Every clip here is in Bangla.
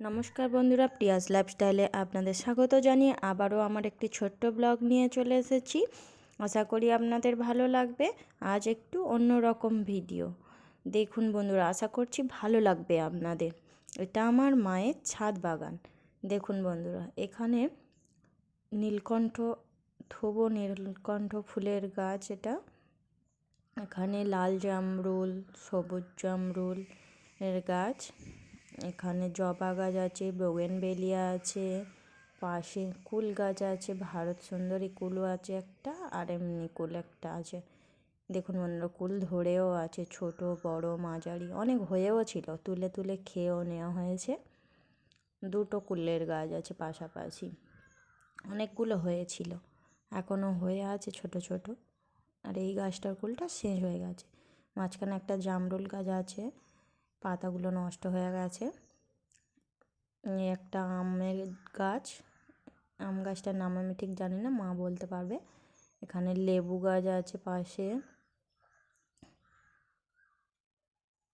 নমস্কার বন্ধুরা, প্রিয়াস লাইফস্টাইলে আপনাদের স্বাগত জানিয়ে আবারও আমার একটি ছোট্ট ব্লগ নিয়ে চলে এসেছি। আশা করি আপনাদের ভালো লাগবে। আজ একটু অন্য রকম ভিডিও। দেখুন বন্ধুরা, আশা করছি ভালো লাগবে আপনাদের। এটা আমার মায়ের ছাদ বাগান। দেখুন বন্ধুরা, এখানে নীলকণ্ঠ, থোবো নীলকণ্ঠ ফুলের গাছ এটা। এখানে লাল জামরুল, সবুজ জামরুল এর গাছ। এখানে জবা গাছ আছে বেলিয়া আছে, পাশে কুল গাছ আছে, ভারত সুন্দরী কুলও আছে একটা, আর এমনি কুল একটা আছে। দেখুন বন্ধুরা, কুল ধরেও আছে, ছোট, বড়, মাঝারি, অনেক হয়েও ছিল, তুলে তুলে খেয়েও নেওয়া হয়েছে। দুটো কুলের গাছ আছে পাশাপাশি অনেকগুলো হয়েছিল এখনও হয়ে আছে ছোট ছোট। আর এই গাছটার কুলটা শেষ হয়ে গেছে। মাঝখানে একটা জামরুল গাছ আছে পাতাগুলো নষ্ট হয়ে গেছে। একটা আমের গাছ, আম গাছটার নাম আমি ঠিক জানি না, মা বলতে পারবে। এখানে লেবু গাছ আছে পাশে।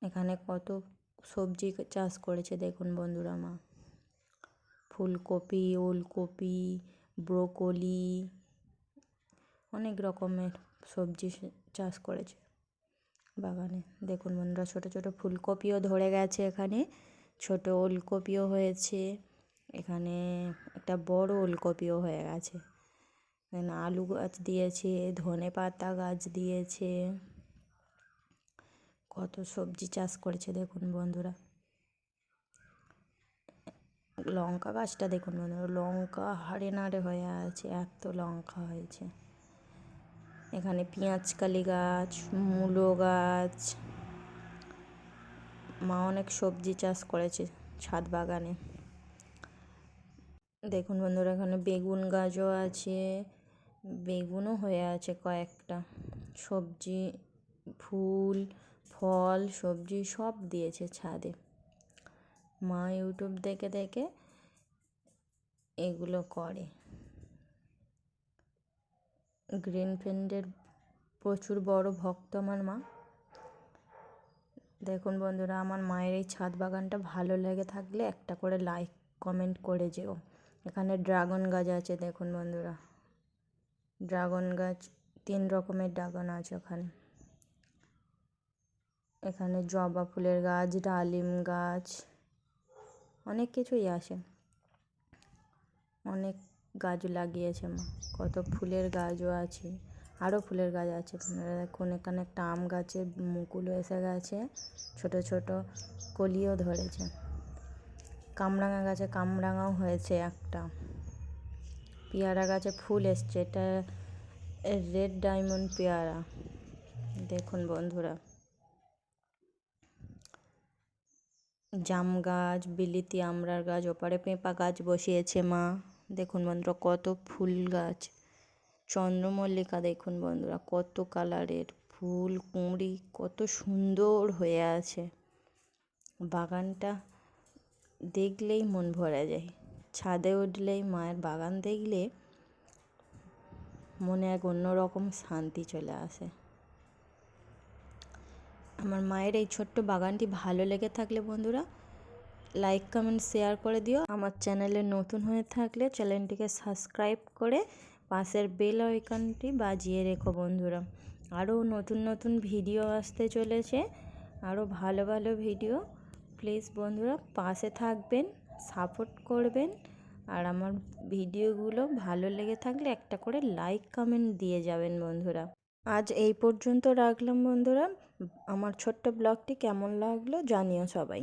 এখানে কত সবজি চাষ করেছে দেখুন বন্ধুরা মা। ফুলকপি, ওলকপি, ব্রোকলি, অনেক রকমের সবজি চাষ করেছে। বাগানে। দেখুন বন্ধুরা, ছোট ছোট ফুলকপিও ধরে গেছে এখানে। ছোট ওলকপিও হয়েছে। এখানে একটা বড় ওলকপিও হয়ে গেছে। এখানে আলু গাছ দিয়েছে, ধনে পাতা গাছ দিয়েছে। কত সবজি চাষ করেছে দেখুন বন্ধুরা। লঙ্কা গাছটা দেখুন বন্ধুরা, লঙ্কা হাড়ে নাড়ে হয়ে আছে, এত লঙ্কা হয়েছে। এখানে পেঁয়াজকালি গাছ, মূলো গাছ। মা অনেক সবজি চাষ করেছে ছাদ বাগানে। দেখুন বন্ধুরা, এখানে বেগুন গাছও আছে, বেগুনও হয়ে আছে কয়েকটা। সবজি, ফুল, ফল, সবজি সব দিয়েছে ছাদে। মা ইউটিউব দেখে দেখে এগুলো করে। গ্রিন ফ্রেন্ডের প্রচুর বড় ভক্ত আমার মা। দেখুন বন্ধুরা, আমার মায়ের এই ছাদ বাগানটা ভালো লেগে থাকলে একটা করে লাইক কমেন্ট করে যেও। এখানে ড্রাগন গাছ আছে, দেখুন বন্ধুরা। ড্রাগন গাছ, তিন রকমের ড্রাগন আছে ওখানে। এখানে জবা ফুলের গাছ, ডালিম গাছ, অনেক কিছুই আসে অনেক গাছ লাগিয়েছে মা। কত ফুলের গাছও আছে। আরও ফুলের গাছ আছে। দেখুন এখানে একটা আম গাছে মুকুলও এসে গেছে। ছোট ছোট কলিও ধরেছে। কামরাঙা গাছে কামরাঙাও হয়েছে একটা। পেয়ারা গাছে ফুল এসছে। এটা রেড ডায়মন্ড পেয়ারা। দেখুন বন্ধুরা। জাম গাছ, বিলিতি আমড়ার গাছ, ওপারে পেঁপা গাছ বসিয়েছে মা। দেখুন বন্ধুরা, কত ফুল গাছ। চন্দ্রমল্লিকা দেখুন বন্ধুরা, কত কালারের ফুল, কুঁড়ি, কত সুন্দর হয়ে আছে। বাগানটা দেখলেই মন ভরা যায়। ছাদে উঠলেই মায়ের বাগান দেখলে মনে এক অন্যরকম শান্তি চলে আসে। আমার মায়ের এই ছোট্ট বাগানটি ভালো লেগে থাকলে বন্ধুরা লাইক কমেন্ট শেয়ার করে দিও। আমার চ্যানেলে নতুন হয়ে থাকলে চ্যানেলটিকে সাবস্ক্রাইব করে পাশের বেল আইকনটি বাজিয়ে রেখো বন্ধুরা। আরও নতুন নতুন ভিডিও আসতে চলেছে। আরও ভালো ভালো ভিডিও প্লিজ বন্ধুরা পাশে থাকবেন সাপোর্ট করবেন। আর আমার ভিডিওগুলো ভালো লেগে থাকলে একটা করে লাইক কমেন্ট দিয়ে যাবেন বন্ধুরা। আজ এই পর্যন্ত রাখলাম বন্ধুরা। আমার ছোট্ট ব্লগটি কেমন লাগল জানিও সবাই।